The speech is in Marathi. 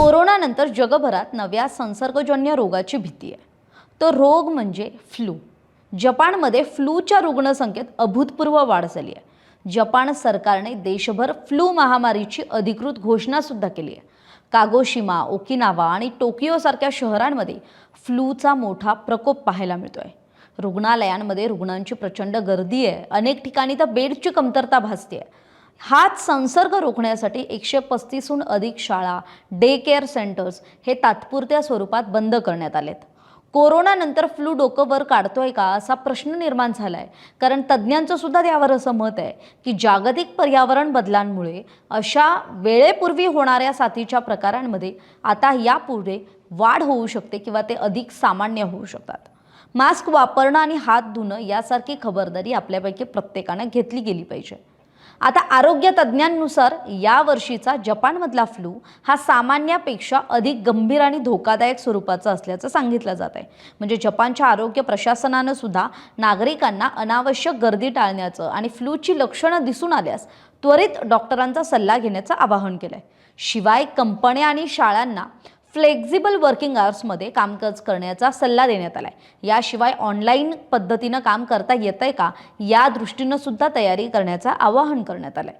कोरोनानंतर जगभरात नव्या संसर्गजन्य रोगाची भीती आहे. तो रोग म्हणजे फ्लू. जपानमध्ये फ्लूच्या रुग्णसंख्येत अभूतपूर्व वाढ झाली आहे. जपान सरकारने देशभर फ्लू महामारीची अधिकृत घोषणासुद्धा केली आहे. कागोशिमा ओकिनावा आणि टोकियोसारख्या शहरांमध्ये फ्लूचा मोठा प्रकोप पाहायला मिळतो आहे रुग्णालयांमध्ये रुग्णांची प्रचंड गर्दी आहे. अनेक ठिकाणी तर बेडची कमतरता भासते आहे. हाच संसर्ग रोखण्यासाठी एकशे पस्तीसहून अधिक शाळा डे केअर सेंटर्स हे तात्पुरत्या स्वरूपात बंद करण्यात आलेत. कोरोनानंतर फ्लू डोकं वर काढतोय का असा प्रश्न निर्माण झालाय. कारण तज्ज्ञांचं सुद्धा त्यावर असं मत आहे की जागतिक पर्यावरण बदलांमुळे अशा वेळेपूर्वी होणाऱ्या साथीच्या प्रकारांमध्ये आता यापुढे वाढ होऊ शकते किंवा ते अधिक सामान्य होऊ शकतात. मास्क वापरणं आणि हात धुणं यासारखी खबरदारी आपल्यापैकी प्रत्येकानं घेतली गेली पाहिजे. आता आरोग्य तज्ज्ञांनुसार या वर्षीचा जपानमधला फ्लू हा सामान्यापेक्षा अधिक गंभीर आणि धोकादायक स्वरूपाचा असल्याचं सांगितलं जात आहे. म्हणजे जपानच्या आरोग्य प्रशासनानं सुद्धा नागरिकांना अनावश्यक गर्दी टाळण्याचं आणि फ्लूची लक्षणं दिसून आल्यास त्वरित डॉक्टरांचा सल्ला घेण्याचं आवाहन केलं आहे शिवाय कंपन्या आणि शाळांना फ्लेक्झिबल वर्किंग आवर्समध्ये कामकाज करण्याचा सल्ला देण्यात आला आहे याशिवाय ऑनलाईन पद्धतीनं काम करता येतंय का? या दृष्टीनं सुद्धा तयारी करण्याचं आवाहन करण्यात आलं आहे